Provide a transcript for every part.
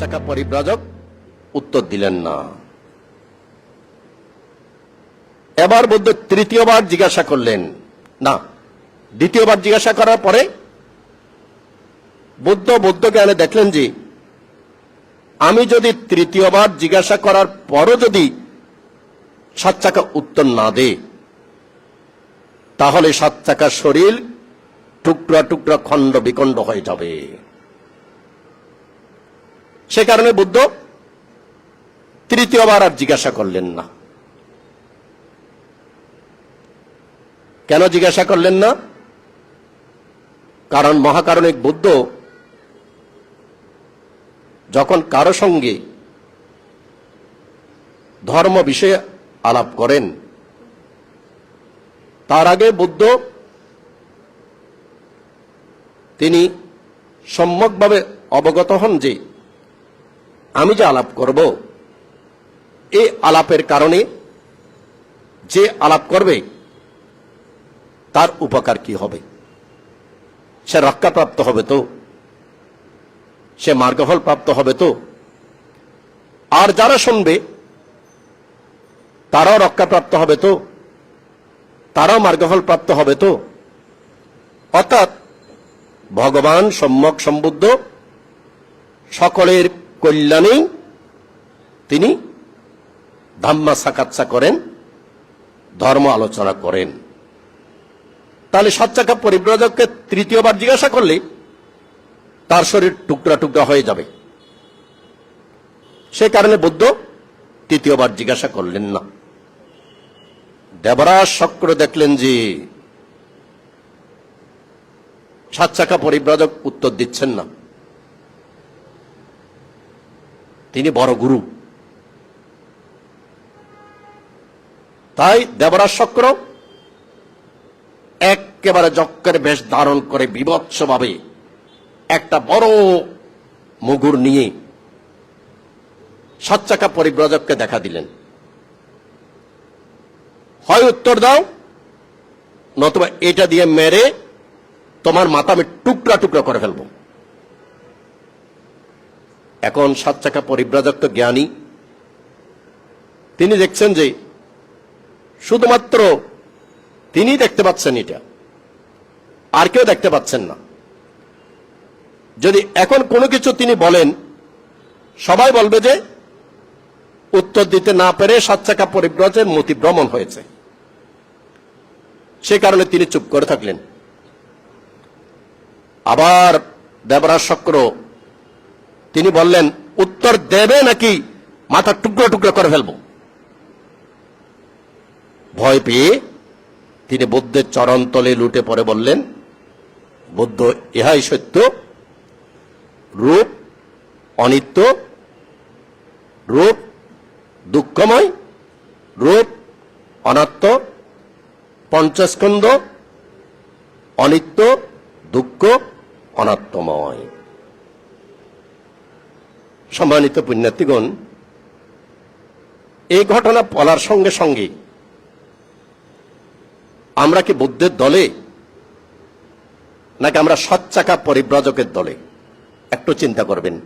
চাকা পরিব্রাজক উত্তর দিলেন না। এবার বুদ্ধ তৃতীয়বার জিজ্ঞাসা করলেন, না, দ্বিতীয়বার জিজ্ঞাসা করার পরে? বুদ্ধ বুদ্ধ জ্ঞানে দেখলেন যে, আমি যদি তৃতীয়বার জিজ্ঞাসা করার পরও যদি সাত চাকা উত্তর না দে তাহলে সাত চাকার শরীর টুকরা টুকরা খণ্ড বিখণ্ড হয়ে যাবে। সে কারণে বুদ্ধ তৃতীয়বার আর জিজ্ঞাসা করলেন না। কেন জিজ্ঞাসা করলেন না? কারণ মহাকারণিক বুদ্ধ যখন কারও সঙ্গে ধর্ম বিষয়ে আলাপ করেন, তার আগে বুদ্ধ তিনি সম্যকভাবে অবগত হন যে আমি যে আলাপ করব এই আলাপের কারণে যে আলাপ করবে, তার উপকার কি হবে? সে রক্ষাপ্রাপ্ত হবে তো? সে মার্গফল প্রাপ্ত হবে তো? আর যারা শুনবে, তারাও রক্ষাপ্রাপ্ত হবে তো? তারাও মার্গফল প্রাপ্ত হবে তো? অর্থাৎ, ভগবান সম্যক সম্বুদ্ধ সকলের কল্যাণেই তিনি ধাম্মা সাকাচ্ছা করেন, ধর্ম আলোচনা করেন। তাহলে সাত চাকা পরিব্রাজককে তৃতীয়বার জিজ্ঞাসা করলে তার শরীর টুকরা টুকরা হয়ে যাবে। সে কারণে বুদ্ধ তৃতীয়বার জিজ্ঞাসা করলেন না। দেবরাজ শক্র দেখলেন যে সাত পরিব্রাজক উত্তর দিচ্ছেন না। তিনি বড় গুরু। তাই দেবরাজ শক্র একেবারে যজ্ঞের বেশ ধারণ করে বিভৎসভাবে একটা বড় মুগুর নিয়ে সচ্চাকা চাকা পরিব্রাজককে দেখা দিলেন। হয় উত্তর দাও, নতুবা এটা দিয়ে মেরে তোমার মাথা আমি টুকরা টুকরা করে ফেলব। এখন সাত চাকা পরিব্রাজক তো জ্ঞানী। তিনি দেখছেন যে শুধুমাত্র তিনি দেখতে পাচ্ছেন এটা। আর কেউ দেখতে পাচ্ছেন না। যদি এখন কোনো কিছু তিনি বলেন, সবাই বলবে যে উত্তর দিতে না পেরে সাত চাকা পরিব্রজের মতিভ্রমণ হয়েছে। সে কারণে তিনি চুপ করে থাকলেন। আবার দেবরাজ শক্র তিনি বললেন, উত্তর দেবে নাকি মাথা টুকরো টুকরো করে ফেলব? ভয় পেয়ে তিনি বুদ্ধের চরণ তলে লুটে পড়ে বললেন, বুদ্ধ ইহাই সত্য, রূপ অনিত্য, রূপ দুঃখময়, রূপ অনাত্ম, পঞ্চস্কন্ধ, অনিত্য দুঃখ অনাত্মময়। সম্মানিত পুণ্যার্থীগণ এই ঘটনা বলার সঙ্গে সঙ্গে আমরা কি বুদ্ধের দলে নাকি আমরা সচ্চাকা পরিব্রাজকের দলে? একটু চিন্তা করবেন।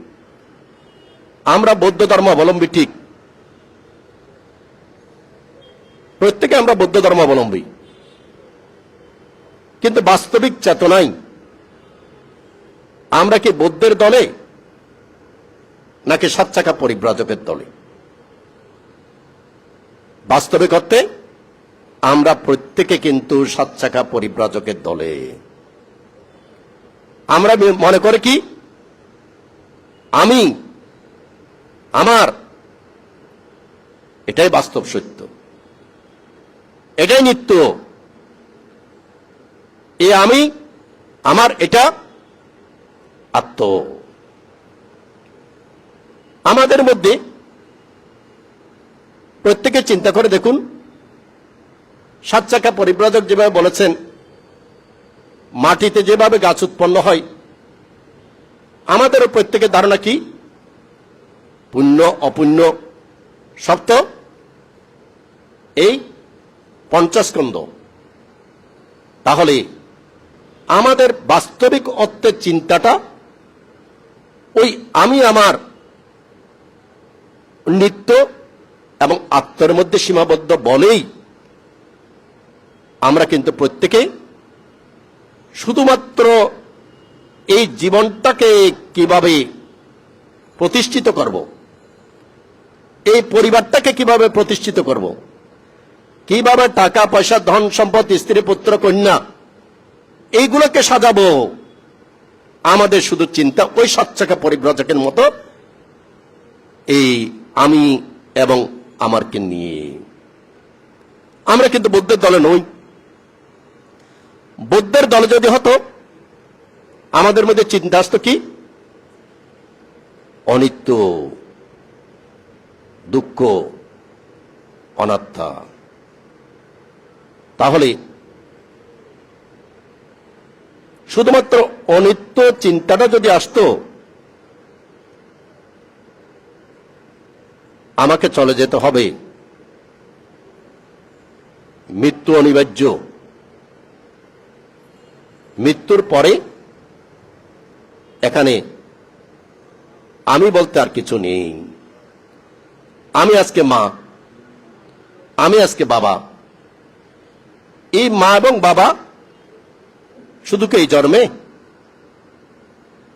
আমরা বৌদ্ধ ধর্ম অবলম্বী ঠিক। প্রত্যেকে আমরা বৌদ্ধ ধর্ম অবলম্বী। কিন্তু বাস্তবিক চেতনাই আমরা কি বৌদ্ধের দলে নাকি সাত চাকা পরিব্রাজকের দলে? বাস্তবিক অর্থে আমরা প্রত্যেকে কিন্তু সাত চাকা পরিব্রাজকের দলে। আমরা মনে করে কি? আমি, আমার, এটাই বাস্তব সত্য। এটাই নিত্য। এ আমি, আমার, এটা আত্ম। আমাদের মধ্যে প্রত্যেকে চিন্তা করে দেখুন, সাত চাকা পরিব্রাজক যেভাবে বলেছেন, মাটিতে যেভাবে গাছ উৎপন্ন হয়, আমাদেরও প্রত্যেকের ধারণা কি? পুণ্য, অপুণ্য সপ্ত এই পঞ্চাস্কন্দ তাহলে আমাদের বাস্তবিক অর্থের চিন্তাটা ওই আমি আমার নিত্য এবং আত্মার মধ্যে সীমাবদ্ধ বলেই আমরা কিন্তু প্রত্যেকে শুধুমাত্র এই জীবনটাকে কীভাবে প্রতিষ্ঠিত করব? এই পরিবারটাকে কীভাবে প্রতিষ্ঠিত করব? কীভাবে টাকা, পয়সা, ধন, সম্পদ, স্ত্রী, পুত্র, কন্যা, এইগুলোকে সাজাবো? আমাদের শুধু চিন্তা, ওই সাতচাকা পরিব্রজকের মতো এই আমি এবং আমারকে নিয়ে। আমরা কিন্তু বুদ্ধের দলে নই। বুদ্ধের দলে যদি হতো, আমাদের মধ্যে চিন্তা আসতো কি? অনিত্য, দুঃখ, অনাত্মা। তাহলে শুধুমাত্র অনিত্য চিন্তাটা যদি আসতো আমাকে চলে যেতে হবে। মৃত্যু অনিবার্য। মৃত্যুর পরে এখানে আমি বলতে আর কিছু নেই। আমি আজকে মা। আমি আজকে বাবা। এই মা এবং বাবা শুধু কি এই জন্মে?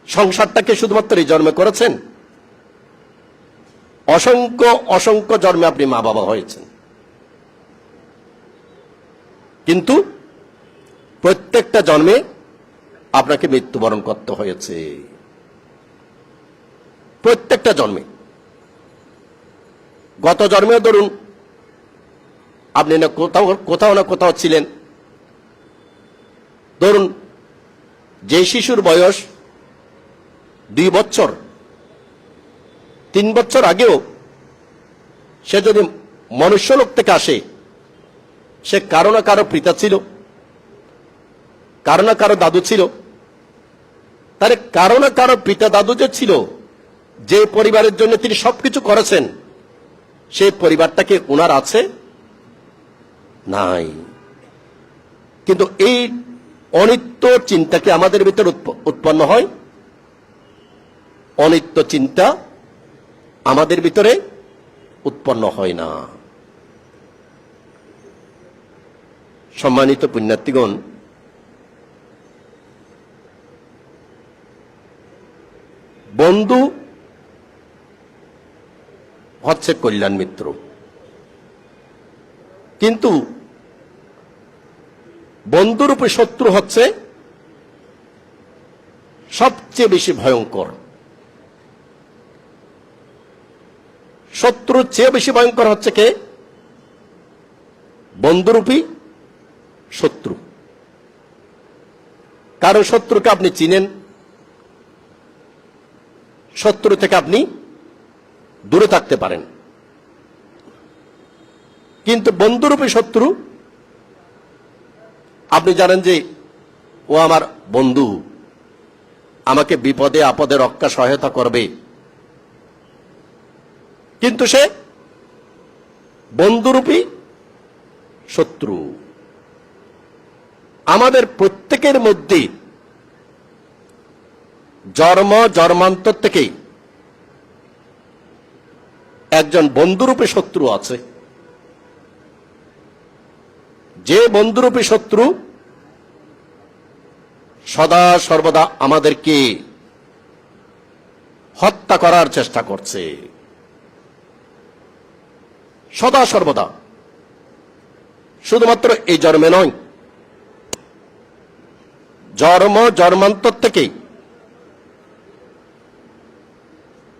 সংসারটাকে শুধুমাত্র এই জন্মে করেছেন? অসংখ্য অসংখ্য জন্মে আপনি মা বাবা হয়েছেন। কিন্তু প্রত্যেকটা জন্মে আপনাকে মৃত্যুবরণ করতে হয়েছে। প্রত্যেকটা জন্মে। গত জন্মেও ধরুন, আপনি না কোথাও কোথাও না কোথাও ছিলেন। ধরুন, যে শিশুর বয়স দুই বছর তিন বছর আগেও সে যদি মনুষ্যলোক থেকে আসে, সে কারও না কারও পিতা ছিল, কারও না কারও দাদু ছিল তাহলে কারও না কারও পিতা দাদু যে ছিল, যে পরিবারের জন্য তিনি সবকিছু করেছেন, সেই পরিবারটাকে ওনার আছে? নাই। কিন্তু এই অনিত্য চিন্তা কি আমাদের ভিতরে উৎপ- উৎপন্ন হয়? অনিত্য চিন্তা আমাদের ভিতরে উৎপন্ন হয় না। সম্মানিত পুণ্যার্থীগণ, বন্ধু হচ্ছে কল্যাণ মিত্র। কিন্তু বন্ধুরূপে শত্রু হচ্ছে সবচেয়ে বেশি ভয়ঙ্কর। শত্রুর চেয়ে বেশি ভয়ঙ্কর হচ্ছে কে? বন্ধুরূপী শত্রু। কারও শত্রুকে আপনি চিনেন? শত্রু থেকে আপনি দূরে থাকতে পারেন। কিন্তু বন্ধুরূপী শত্রু, আপনি জানেন যে ও আমার বন্ধু। আমাকে বিপদে, আপদে রক্ষা সহায়তা করবে। কিন্তু সে বন্ধুরূপী শত্রু। আমাদের প্রত্যেকের মধ্যে জন্ম, জন্মান্তর থেকেই একজন বন্ধুরূপী শত্রু আছে। যে বন্ধুরূপী শত্রু সদা সর্বদা আমাদেরকে হত্যা করার চেষ্টা করছে। সদা সর্বদা। শুধুমাত্র এই জন্মে নয়, জন্ম, জন্মান্তর থেকেই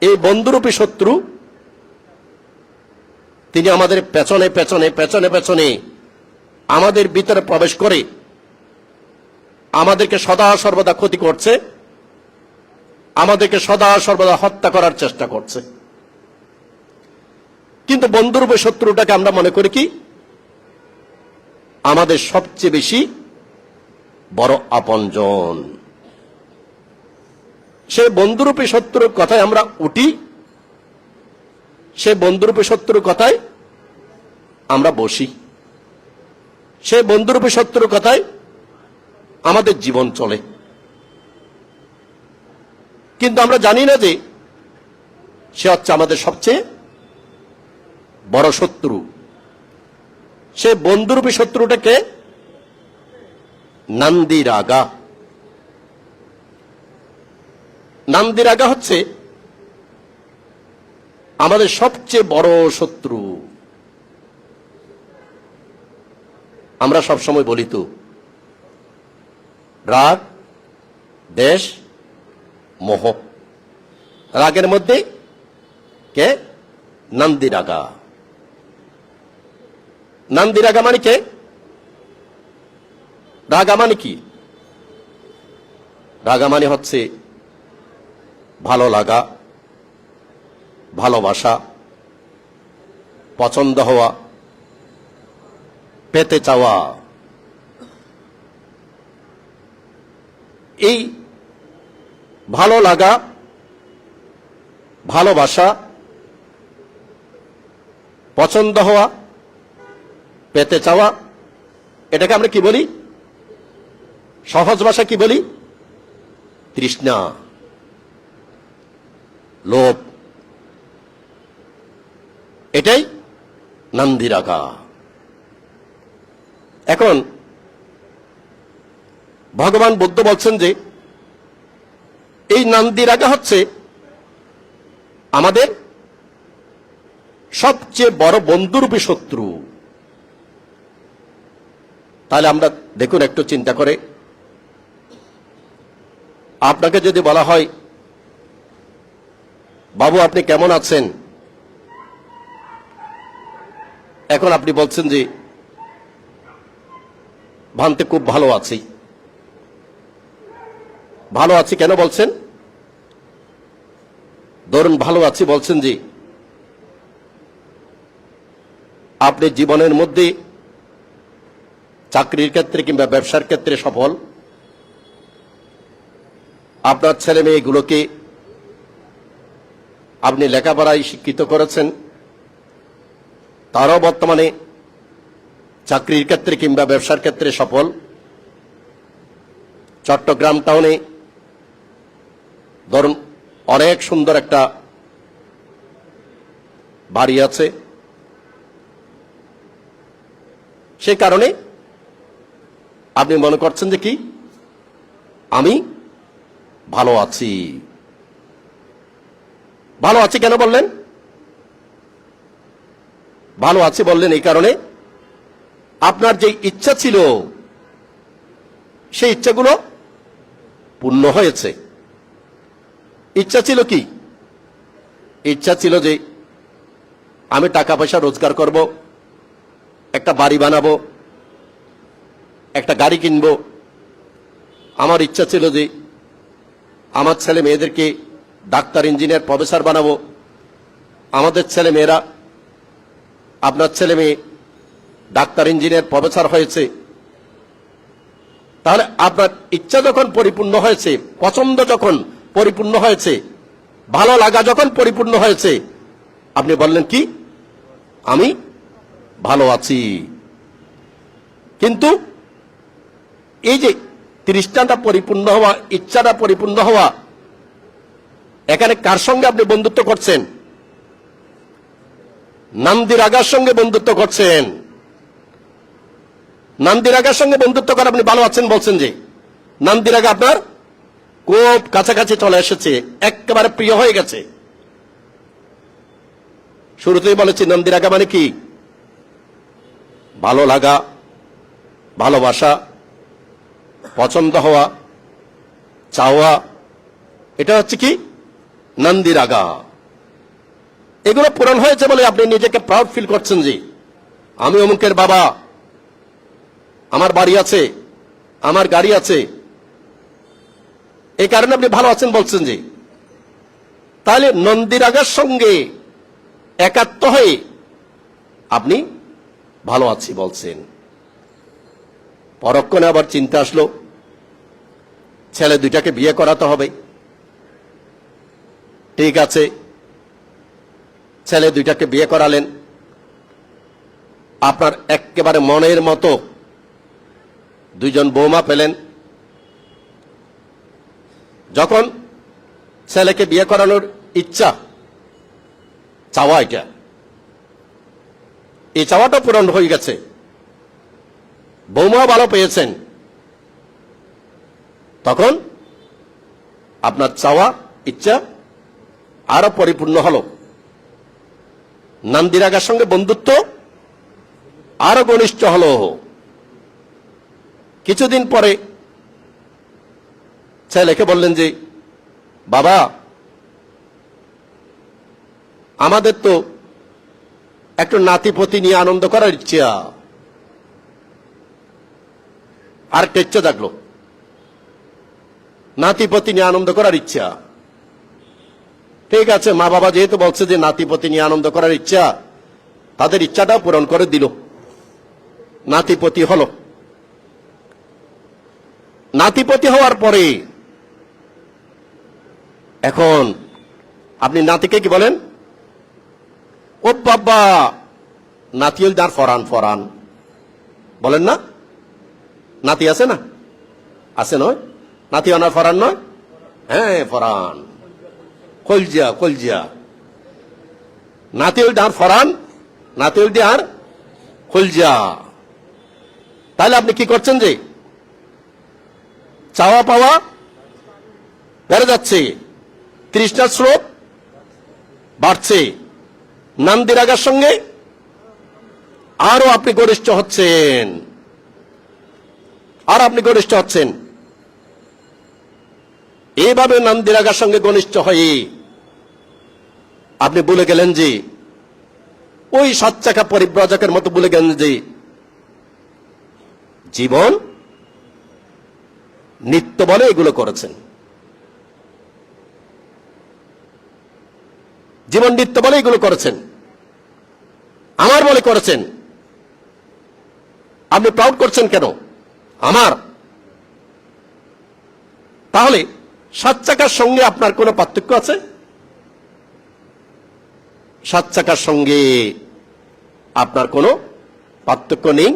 এই বন্ধুরূপী শত্রু, তিনি আমাদের পেছনে পেছনে পেছনে পেছনে আমাদের ভিতরে প্রবেশ করে আমাদেরকে সদা সর্বদা ক্ষতি করছে, আমাদেরকে সদা সর্বদা হত্যা করার চেষ্টা করছে। কিন্তু বন্ধুরূপে শত্রুটাকে আমরা মনে করি কি? আমাদের সবচেয়ে বেশি বড় আপনজন। সে বন্ধুরূপী শত্রুর কথায় আমরা উঠি, সে বন্ধুরূপী শত্রুর কথায় আমরা বসি, সে বন্ধুরূপী শত্রুর কথায় আমাদের জীবন চলে। কিন্তু আমরা জানি না যে সে হচ্ছে আমাদের সবচেয়ে বড় শত্রু। সে বন্ধুরূপী শত্রুটাকে নান্দি রাগা। নান্দি রাগা হচ্ছে আমাদের সবচেয়ে বড় শত্রু। আমরা সবসময় বলি তো, রাগ, দেশ, মোহ। রাগের মধ্যে কে? নন্দী রাগা। নন্দী রাগা কে রাগা মানে কি রাগা মানে হচ্ছে ভালো লাগা ভালোবাসা পছন্দ হওয়া পেতে চাওয়া এই ভালো লাগা ভালোবাসা পছন্দ হওয়া পেতে চাওয়া, এটাকে আমরা কি বলি? সহজ ভাষা কি বলি? তৃষ্ণা, লোভ। এটাই নন্দী রাগা এখন, ভগবান বুদ্ধ বলছেন যে, এই নন্দী রাগা হচ্ছে আমাদের সবচেয়ে বড় বন্ধুরূপী শত্রু। তাহলে আমরা দেখুন একটু চিন্তা করে। আপনাকে যদি বলা হয়, বাবু, আপনি কেমন আছেন? এখন আপনি বলছেন যে, ভান্তে খুব ভালো আছি। ভালো আছি কেন বলছেন? ধরুন, ভালো আছি বলছেন যে, আপনি জীবনের মধ্যে চাকরির ক্ষেত্রে কিংবা ব্যবসার ক্ষেত্রে সফল। আপনার ছেলে মেয়েগুলোকে আপনি লেখাপড়ায় শিক্ষিত করেছেন। তারাও বর্তমানে চাকরির ক্ষেত্রে কিংবা ব্যবসার ক্ষেত্রে সফল। চট্টগ্রাম টাউনে ধরুন অনেক সুন্দর একটা বাড়ি আছে। সে কারণে আপনি মনে করছেন যে কি? আমি ভালো আছি। ভালো আছি কেন বললেন? ভালো আছি বললেন এই কারণে আপনার যে ইচ্ছা ছিল, সেই ইচ্ছাগুলো পূর্ণ হয়েছে। ইচ্ছা ছিল কি? ইচ্ছা ছিল যে আমি টাকা পয়সা রোজগার করব, একটা বাড়ি বানাবো একটা গাড়ি কিনবো। আমার ইচ্ছা ছিল যে আমার ছেলে মেয়েদেরকে ডাক্তার, ইঞ্জিনিয়ার, প্রফেসর বানাবো। আমাদের ছেলে মেয়েরা, আপনার ছেলে মেয়ে ডাক্তার, ইঞ্জিনিয়ার, প্রফেসর হয়েছে। তাহলে আপনার ইচ্ছা যখন পরিপূর্ণ হয়েছে, পছন্দ যখন পরিপূর্ণ হয়েছে, ভালো লাগা যখন পরিপূর্ণ হয়েছে, আপনি বললেন কি? আমি ভালো আছি। কিন্তু এই যে তৃষ্ণাটা পরিপূর্ণ হওয়া, ইচ্ছাটা পরিপূর্ণ হওয়া, এখানে কার সঙ্গে আপনি বন্ধুত্ব করছেন? নান্দির আগার সঙ্গে বন্ধুত্ব করছেন। নান্দির আগার সঙ্গে বন্ধুত্ব করে আপনি ভালো আছেন বলছেন যে নান্দির আগা আপনার খুব কাছাকাছি চলে এসেছে, একেবারে প্রিয় হয়ে গেছে। শুরুতেই বলেছি নন্দির আগা মানে কি? ভালো লাগা, ভালোবাসা পছন্দ হওয়া, চাওয়া, এটা হচ্ছে কি? নন্দির আগা এগুলো পূরণ হয়েছে বলে আপনি নিজেকে প্রাউড ফিল করছেন যে, আমি অমুকের বাবা, আমার বাড়ি আছে, আমার গাড়ি আছে। এই কারণে আপনি ভালো আছেন বলছেন যে, তাহলে নন্দিরাগার সঙ্গে একাত্ম হয়ে আপনি ভালো আছি বলছেন। পরক্ষণে আবার চিন্তা আসলো ছেলে দুইটাকে বিয়ে করাতে হবে। ঠিক আছে। ছেলে দুইটাকে বিয়ে করালেন। আপনার একেবারে মনের মতো দুইজন বৌমা পেলেন। যখন ছেলেকে বিয়ে করানোর ইচ্ছা, চাওয়া এটা। এই চাওয়াটা পূরণ হয়ে গেছে। বৌমা ভালো পেয়েছেন। তখন আপনার চাওয়া, ইচ্ছা আরও পরিপূর্ণ হলো। নান্দিরাগার সঙ্গে বন্ধুত্ব আরও ঘনিষ্ঠ হলো। কিছুদিন পরে ছেলেকে বললেন যে, বাবা, আমাদের তো একটু নাতিপতি নিয়ে আনন্দ করার ইচ্ছা। আর ইচ্ছা জাগলো। নাতিপতি নিয়ে আনন্দ করার ইচ্ছা। ঠিক আছে, মা বাবা যেহেতু বলছে যে নাতিপতি নিয়ে আনন্দ করার ইচ্ছা, তাদের ইচ্ছাটাও পূরণ করে দিল। নাতিপতি হলো। নাতিপতি হওয়ার পরে, এখন আপনি নাতিকে কি বলেন? ও বাবা নাতি হল তার ফরান ফরান বলেন না, নাতি আছে না? আছে নয়? নাতি অনার ফরান নয়? হ্যাঁ ফরান। কলজিয়া কলজিয়া। নাতি হল তার ফরান নাতি হল আর কলজিয়া। তাহলে আপনি কি করছেন যে, চাওয়া পাওয়া বেড়ে যাচ্ছে, তৃষ্ণার স্রোত বাড়ছে। নান্দিরাগার সঙ্গে আরও আপনি গরিষ্ঠ হচ্ছেন। আর আপনি গরিষ্ঠ হচ্ছেন। এইভাবে নান্দিরাগার সঙ্গে ঘনিষ্ঠ হয়ে আপনি বলে গেলেন যে, ওই সাত চাকা পরিব্রাজকের মতো বলে গেলেন যে, জীবন নিত্য বলে এগুলো করেছেন। জীবন নিত্য বলে এগুলো করেছেন। আমার বলে করেছেন। আপনি প্রাউড করছেন কেন? আমার। তাহলে সাত চাকার সঙ্গে আপনার কোনো পার্থক্য আছে? সাত চাকার সঙ্গে আপনার কোনো পার্থক্য নেই।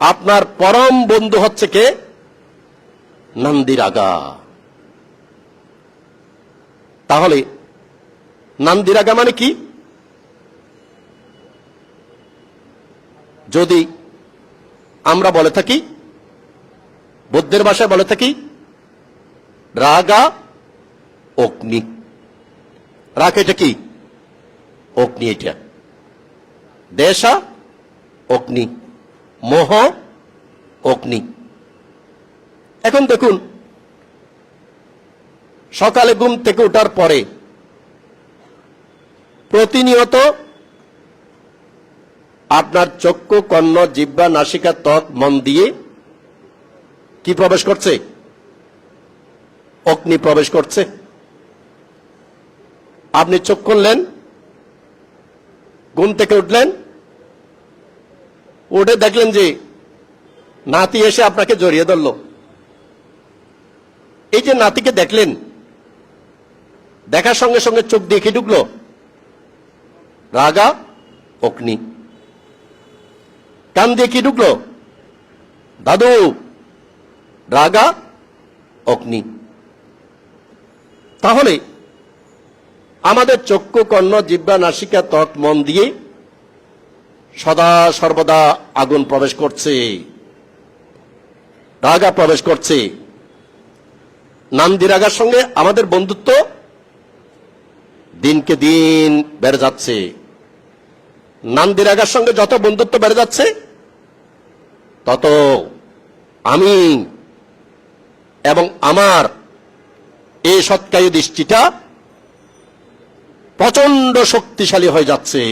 আপনার পরম বন্ধু হচ্ছে কে? নন্দির আগা তাহলে নান্দিরাগা মানে কি? যদি আমরা বলে থাকি, বুদ্ধের ভাষায় বলে থাকি রাগা, অগ্নি। রাগ এটা কি? অগ্নি এটা। দেশা, অগ্নি। মোহ, অগ্নি। এখন দেখুন, সকালে ঘুম থেকে ওঠার পরে প্রতিনিয়ত আপনার চক্ষু, কর্ণ জিব্বা নাসিকা, ত্বক, মন দিয়ে কি প্রবেশ করছে? অগ্নি প্রবেশ করছে। আপনি চোখ করলেন ঘুম থেকে উঠলেন, উঠে দেখলেন যে নাতি এসে আপনাকে জড়িয়ে ধরল। এই যে নাতিকে দেখলেন, দেখার সঙ্গে সঙ্গে চোখ দিয়ে কি ঢুকলো? রাগা, অগ্নি। কান দিয়ে কি ঢুকলো? দাদু, রাগা, অগ্নি। তাহলে আমাদের চক্ষু কর্ণ জিব্বা নাসিকা, ত্বক, মন দিয়ে সদা সর্বদা আগুন প্রবেশ করছে, রাগা প্রবেশ করছে। নান্দি রাগার সঙ্গে আমাদের বন্ধুত্ব দিনকে দিন বেড়ে যাচ্ছে। নান্দি রাগার সঙ্গে যত বন্ধুত্ব বেড়ে যাচ্ছে, তত আমি এবং আমার এই সৎকায় দৃষ্টিটা প্রচণ্ড শক্তিশালী হয়ে যাচ্ছে।